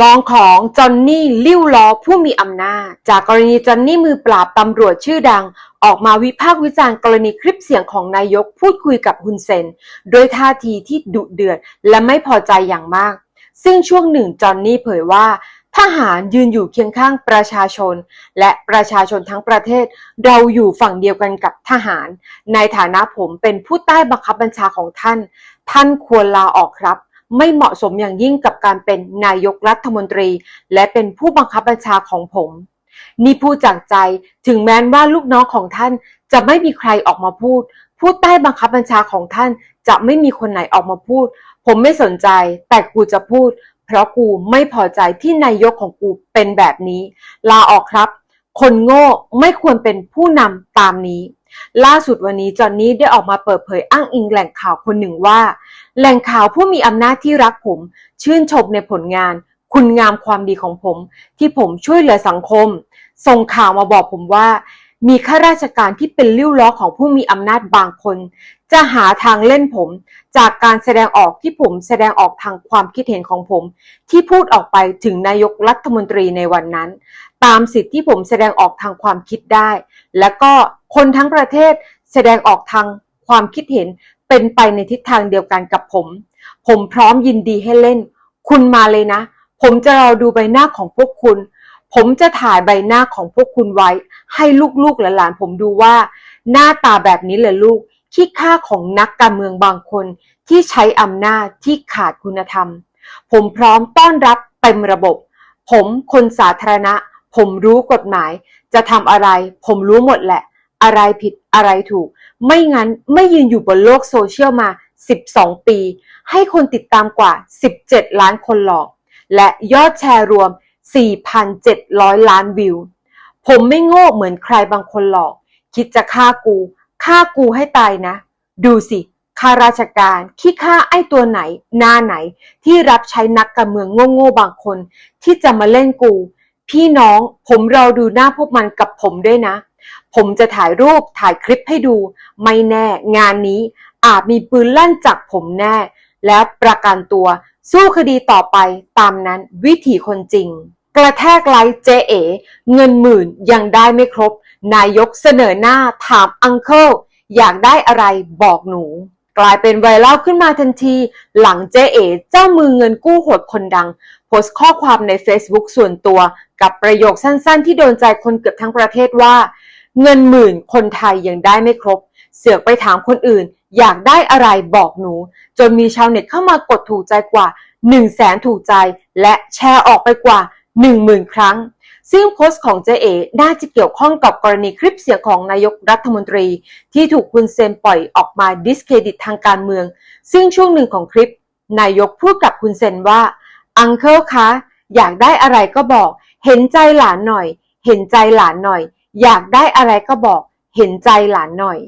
รองของจอนนี่ลิ้วล้อผู้มีอำนาจ จากกรณีจอนนี่มือปราบตำรวจชื่อดัง ออกมาวิพากษ์วิจารณ์กรณีคลิปเสียงของนายกพูดคุยกับฮุนเซน โดยท่าทีที่ดุเดือดและไม่พอใจอย่างมาก ซึ่งช่วงหนึ่งจอนนี่เผยว่าทหารยืนอยู่เคียงข้างประชาชน และประชาชนทั้งประเทศ เราอยู่ฝั่งเดียวกันกับทหาร ในฐานะผมเป็นผู้ใต้บังคับบัญชาของท่าน ท่านควรลาออกครับ ไม่เหมาะสมอย่างยิ่งกับการเป็นนายกรัฐมนตรี และเป็นผู้บังคับบัญชาของผม นี่พูดจากใจถึงแม้ว่าลูกน้องของท่านจะไม่มีใครออกมาพูด ผู้ใต้บังคับบัญชาของท่านจะไม่มีคนไหนออกมาพูด ผมไม่สนใจ แต่กูจะพูด เพราะกูไม่พอใจที่นายกของกูเป็นแบบนี้ ลาออกครับ คนโง่ไม่ควรเป็นผู้นำตามนี้ ล่าสุดวันนี้จอนนี่ได้ออกมาเปิดเผยอ้างอิงแหล่งข่าวคนหนึ่งว่า แหล่งข่าวผู้มีอำนาจที่รักผม ชื่นชมในผลงาน คุณงามความดีของผม ที่ผมช่วยเหลือสังคม ส่งข่าวมาบอกผมว่า มีข้าราชการที่เป็นลิ้วล้อของผู้มีอำนาจบางคน จะหาทางเล่นผม จากการแสดงออกที่ผมแสดงออกทางความคิดเห็นของผม ที่พูดออกไปถึงนายกรัฐมนตรีในวันนั้น ตามสิทธิที่ผมแสดงออกทางความคิดได้ และก็คนทั้งประเทศแสดงออกทางความคิดเห็น เป็นไปในทิศทางเดียวกันกับผม ผมพร้อมยินดีให้เล่น คุณมาเลยนะ ผมจะรอดูใบหน้าของพวกคุณ ผมจะถ่ายใบหน้าของพวกคุณไว้ ให้ลูกๆและหลานผมดูว่า หน้าตาแบบนี้แหละลูกขี้ค่าของนักการเมืองบางคนที่ใช้อำนาจที่ขาดคุณธรรม ผมพร้อมต้อนรับเต็มระบบ ผมคนสาธารณะ ผมรู้กฎหมาย จะทำอะไร ผมรู้หมดแหละ อะไรผิดอะไรถูก ไม่งั้นไม่ยืนอยู่บนโลกโซเชียลมา 12 ปี ให้คนติดตามกว่า 17 ล้านคนหรอก และยอดแชร์รวม 4,700 ล้านวิว ผมไม่โง่เหมือนใครบางคนหรอก คิดจะฆ่ากูฆ่ากูให้ตายนะ ดูสิข้าราชการขี้ฆ่าไอ้ตัวไหน หน้าไหนที่รับใช้นักการเมืองโง่ๆบางคน ที่จะมาเล่นกู พี่น้องผมรอดูหน้าพวกมันกับผมด้วยนะ ผมจะถ่ายรูปถ่ายคลิปให้ดู ไม่แน่งานนี้อาจมีปืนลั่นจากผมแน่ และประกันตัวสู้คดีต่อไปตามนั้นวิถีคนจริง กระแทกไลค์เจเอเงินหมื่นยังได้ไม่ครบ นายกเสนอหน้าถามอังเคิลอยากได้อะไรบอกหนู กลายเป็นไวรัลขึ้นมาทันที หลังเจเอเจ้ามือเงินกู้โหดคนดัง โพสต์ข้อความใน Facebook ส่วนตัว กับประโยคสั้นๆ ที่โดนใจคนเกือบทั้งประเทศว่า เงินหมื่นคนไทยยังได้ไม่ครบ เสือกไปถามคนอื่น อยากได้อะไรบอกหนู จนมีชาวเน็ตเข้ามากดถูกใจกว่า1 0 0 0 0แสนถูกใจ และแชร์ออกไปกว่า 10,000 ครั้ง ซึ่งโพสต์ของเจเอน่าจะเกี่ยวข้องกับกรณีคลิปเสียงของนายกรัฐมนตรี ที่ถูกคุณเซนปล่อยออกมาดิสเครดิตทางการเมือง ซึ่งช่วงหนึ่งของคลิป นายกพูดกับคุณเซนว่าอังเคิลคะอยากได้อะไรก็บอก เห็นใจหลานหน่อย เห็นใจหลานหน่อย อยากได้อะไรก็บอกเห็นใจหลานหน่อย